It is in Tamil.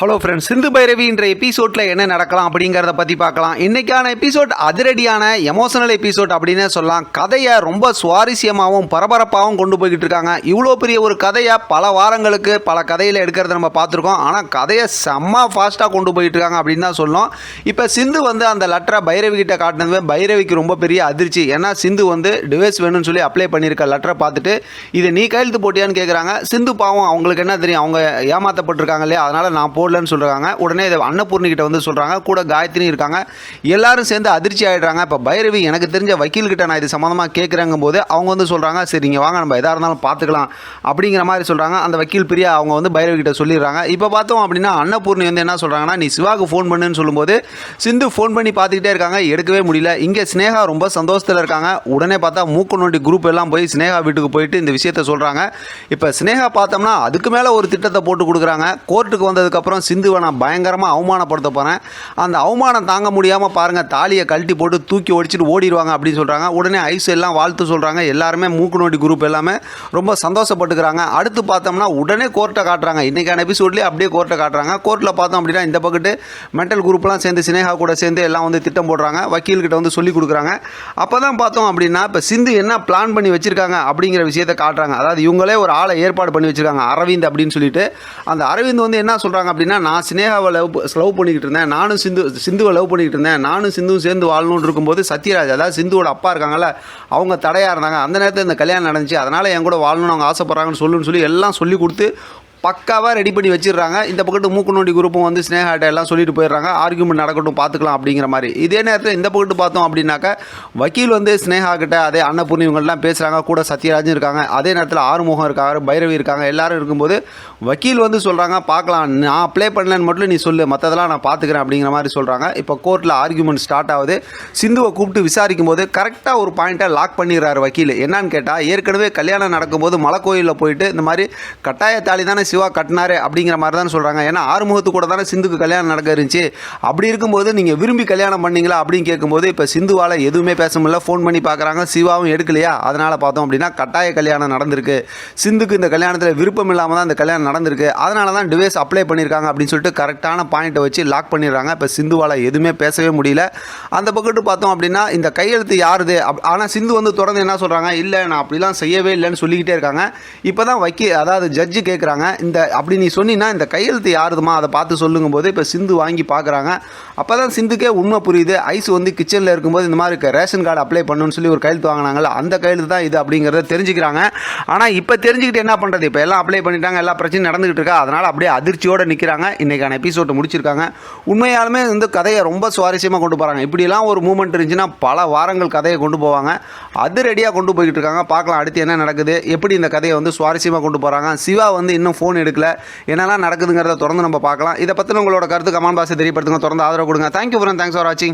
ஹலோ ஃப்ரெண்ட்ஸ் சிந்து பைரவி என்ற எபிசோடில் என்ன நடக்கலாம் அப்படிங்கிறத பற்றி பார்க்கலாம். இன்றைக்கான எபிசோட் அதிரடியான எமோஷனல் எபிசோட் அப்படின்னே சொல்லலாம். கதையை ரொம்ப சுவாரஸ்யமாகவும் பரபரப்பாகவும் கொண்டு போய்கிட்டு இருக்காங்க. இவ்வளோ பெரிய ஒரு கதையை பல வாரங்களுக்கு பல கதையில் எடுக்கிறத நம்ம பார்த்துருக்கோம். ஆனால் கதையை செம்ம ஃபாஸ்ட்டாக கொண்டு போயிட்டு இருக்காங்க அப்படின்னு தான் சொல்லணும். இப்போ சிந்து வந்து அந்த லெட்டரை பைரவி கிட்ட காட்டினதுமே பைரவிக்கு ரொம்ப பெரிய அதிர்ச்சி. ஏன்னா சிந்து வந்து டிவைஸ் வேணும்னு சொல்லி அப்ளை பண்ணியிருக்க லெட்டரை பார்த்துட்டு இதை நீ கையெழுத்து போட்டியான்னு கேட்குறாங்க சிந்து பாவம் அவங்களுக்கு என்ன தெரியும்? அவங்க ஏமாற்றப்பட்டிருக்காங்க இல்லையா? அதனால் நான் போடலன்னு சொல்கிறாங்க உடனே இதை அன்னபூர்ணி கிட்ட வந்து சொல்கிறாங்க கூட காயத்ரி இருக்காங்க. எல்லாரும் சேர்ந்து அதிர்ச்சி ஆகிடுறாங்க இப்போ பைரவி எனக்கு தெரிஞ்ச வக்கீல்கிட்ட நான் இது சம்மந்தமாக கேட்குறங்கும் போது அவங்க வந்து சொல்கிறாங்க சரி நீங்கள் வாங்க நம்ம எதாக இருந்தாலும் பார்த்துக்கலாம் அப்படிங்கிற மாதிரி சொல்கிறாங்க அந்த வக்கீல் பிரியா அவங்க வந்து பைரவி கிட்ட சொல்லிடுறாங்க. இப்போ பார்த்தோம் அப்படின்னா அன்னபூர்ணி வந்து என்ன சொல்கிறாங்கன்னா நீ சிவாவுக்கு ஃபோன் பண்ணுன்னு சொல்லும்போது சிந்து ஃபோன் பண்ணி பார்த்துக்கிட்டே இருக்காங்க. எடுக்கவே முடியல. இங்கே ஸ்னேகா ரொம்ப சந்தோஷத்தில் இருக்காங்க. உடனே பார்த்தா மூக்கு நோண்டி குரூப் எல்லாம் போய் ஸ்னேகா வீட்டுக்கு போயிட்டு இந்த விஷயத்த சொல்கிறாங்க இப்போ ஸ்னேகா பார்த்தோம்னா அதுக்கு மேலே ஒரு திட்டத்தை போட்டு கொடுக்குறாங்க. கோர்ட்டுக்கு வந்ததுக்கப்புறம் சிந்துவை நான் பயங்கரமாக அவமானப்படுத்த போகிறேன் அந்த அவமானம் தாங்க முடியாமல் பாருங்கள் தாலியை கழட்டி போட்டு தூக்கி ஒடிச்சிட்டு ஓடிடுவாங்க அப்படின்னு சொல்கிறாங்க உடனே ஐஸ் எல்லாம் வாழ்த்து சொல்கிறாங்க எல்லாருமே மூக்கு நோட்டி குரூப் எல்லாமே ரொம்ப சந்தோஷப்பட்டுக்கிறாங்க. அடுத்து பார்த்தோம்னா உடனே கோர்ட்டை காட்டுறாங்க. இன்றைக்கான எபிசோட்லேயே அப்படியே கோர்ட்டை காட்டுறாங்க. கோர்ட்டில் பார்த்தோம் அப்படின்னா இந்த பக்கத்து மென்டல் குரூப்லாம் சேர்ந்து சினேகா கூட சேர்ந்து எல்லாம் வந்து திட்டம் போடுறாங்க. வக்கீல்கிட்ட வந்து சொல்லி கொடுக்குறாங்க. அப்போ தான் பார்த்தோம் அப்படின்னா இப்போ சிந்து என்ன பிளான் பண்ணி வச்சிருக்காங்க அப்படிங்கிற விஷயத்தை காட்டுறாங்க. அதாவது இவங்களே ஒரு ஆளை ஏற்பாடு பண்ணி வச்சுருக்காங்க. அரவிந்த் அப்படின்னு சொல்லிட்டு. அந்த அரவிந்த் வந்து என்ன சொல்கிறாங்க அப்படின்னா நான் சினேகாவை லவ் லவ் பண்ணிக்கிட்டு இருந்தேன். நானும் சிந்து சிந்துவை லவ் பண்ணிக்கிட்டு இருந்தேன். நானும் சிந்துவும் சேர்ந்து வாழணும்னு இருக்கும்போது சத்யராஜ் அதாவது சிந்துவோட அப்பா இருக்காங்கல்ல அவங்க தடையாக இருந்தாங்க. அந்த நேரத்தில் இந்த கல்யாணம் நடந்துச்சு. அதனால் என் கூட வாழணும்னு அவங்க ஆசைப்பட்றாங்கன்னு சொல்லுன்னு சொல்லி எல்லாம் சொல்லி கொடுத்து பக்காவாக ரெடி பண்ணி வச்சிடுறாங்க. இந்த பக்கத்து மூக்கு நோண்டி குரூப்பும் வந்து ஸ்னேகாட்ட எல்லாம் சொல்லிட்டு போயிடுறாங்க. ஆர்குமெண்ட் நடக்கட்டும் பார்த்துக்கலாம் அப்படிங்கிற மாதிரி. இதே நேரத்தில் இந்த பக்கத்து பார்த்தோம் அப்படின்னாக்கா வக்கீல் வந்து ஸ்னேகா கிட்ட அதே அன்னபூர்ணி இவங்கெல்லாம் பேசுகிறாங்க கூட சத்யராஜன் இருக்காங்க. அதே நேரத்தில் ஆறுமுகம் இருக்காங்க பைரவி இருக்காங்க. எல்லாரும் இருக்கும்போது வக்கீல் வந்து சொல்கிறாங்க பார்க்கலாம் நான் அப்ளை பண்ணலன்னு மட்டும் நீ சொல்லு. மற்றதெல்லாம் நான் பார்த்துக்கிறேன் அப்படிங்கிற மாதிரி சொல்கிறாங்க இப்போ கோர்ட்டில் ஆர்குமெண்ட் ஸ்டார்ட் ஆகுது. சிந்துவை கூப்பிட்டு விசாரிக்கும் போது கரெக்டாக ஒரு பாயிண்ட்டை லாக் பண்ணிடுறாரு வக்கீல். என்னன்னு கேட்டால் ஏற்கனவே கல்யாணம் நடக்கும்போது மலை கோயிலில் போயிட்டு இந்த மாதிரி கட்டாய தாலி தானே சிவா கட்டினாரு அப்படிங்கிற மாதிரி தான் சொல்கிறாங்க ஏன்னா ஆறுமுகத்து கூட தானே சிந்துக்கு கல்யாணம் நடக்க இருந்துச்சு. அப்படி இருக்கும்போது நீங்கள் விரும்பி கல்யாணம் பண்ணீங்களா அப்படின்னு கேட்கும்போது இப்போ சிந்துவால் எதுவுமே பேச முடியல. ஃபோன் பண்ணி பார்க்குறாங்க சிவாவும் எடுக்கலையா? அதனால் பார்த்தோம் அப்படின்னா கட்டாய கல்யாணம் நடந்திருக்கு. சிந்துக்கு இந்த கல்யாணத்தில் விருப்பம் இல்லாமல் தான் இந்த கல்யாணம் நடந்திருக்கு. அதனால தான் டிவைஸ் அப்ளை பண்ணியிருக்காங்க அப்படின்னு சொல்லிட்டு கரெக்டான பாயிண்ட்டை வச்சு லாக் பண்ணிடுறாங்க. இப்போ சிந்துவால் எதுவுமே பேசவே முடியல. அந்த பக்கத்து பார்த்தோம் அப்படின்னா இந்த கையெழுத்து யாருது? அப் ஆனால் சிந்து வந்து தொடர்ந்து என்ன சொல்கிறாங்க இல்லை நான் அப்படிலாம் செய்யவே இல்லைன்னு சொல்லிக்கிட்டே இருக்காங்க. இப்போ தான் வக்கி அதாவது ஜட்ஜு கேட்குறாங்க இந்த அப்படி நீ சொன்னீங்கன்னா இந்த கையெழுத்து யாருதுமா? அதை பார்த்து சொல்லுங்கும் போது இப்போ சிந்து வாங்கி பார்க்குறாங்க அப்போ தான் சிந்துக்கே உண்மை புரியுது. ஐஸ் வந்து கிச்சனில் இருக்கும்போது இந்த மாதிரி இருக்க ரேஷன் கார்டு அப்ளை பண்ணணும்னு சொல்லி ஒரு கையெழுத்து வாங்கினாங்களா அந்த கையெழுத்து தான் இது அப்படிங்கிறத தெரிஞ்சுக்கிறாங்க. ஆனால் இப்போ தெரிஞ்சுக்கிட்டு என்ன பண்ணுறது இப்போ எல்லாம் அப்ளை பண்ணிட்டாங்க எல்லா பிரச்சனையும் நடந்துகிட்டு இருக்கா? அதனால் அப்படியே அதிர்ச்சியோடு நிற்கிறாங்க இன்றைக்கான எபிசோட்டை முடிச்சிருக்காங்க. உண்மையாலுமே வந்து கதையை ரொம்ப சுவாரஸ்யமாக கொண்டு போகிறாங்க இப்படிலாம் ஒரு மூமெண்ட் இருந்துச்சுன்னா பல வாரங்கள் கதையை கொண்டு போவாங்க. அது ரெடியாக கொண்டு போய்கிட்டு இருக்காங்க. பார்க்கலாம் அடுத்து என்ன நடக்குது. எப்படி இந்த கதையை வந்து சுவாரஸ்யமாக கொண்டு போகிறாங்க சிவா வந்து இன்னும் ஃபோன் எடுக்கல. என்னெல்லாம் நடக்குதுங்கிறத தொடர்ந்து நம்ம பார்க்கலாம். இதை பற்றின உங்களோட கருத்து கமெண்ட் பாக்ஸை தெரியப்படுத்துங்க. தொடர்ந்து ஆதரவு கொடுங்க. தேங்க்யூ ஃப்ரெண்ட் தேங்க்ஸ் ஃபார் வாட்சிங்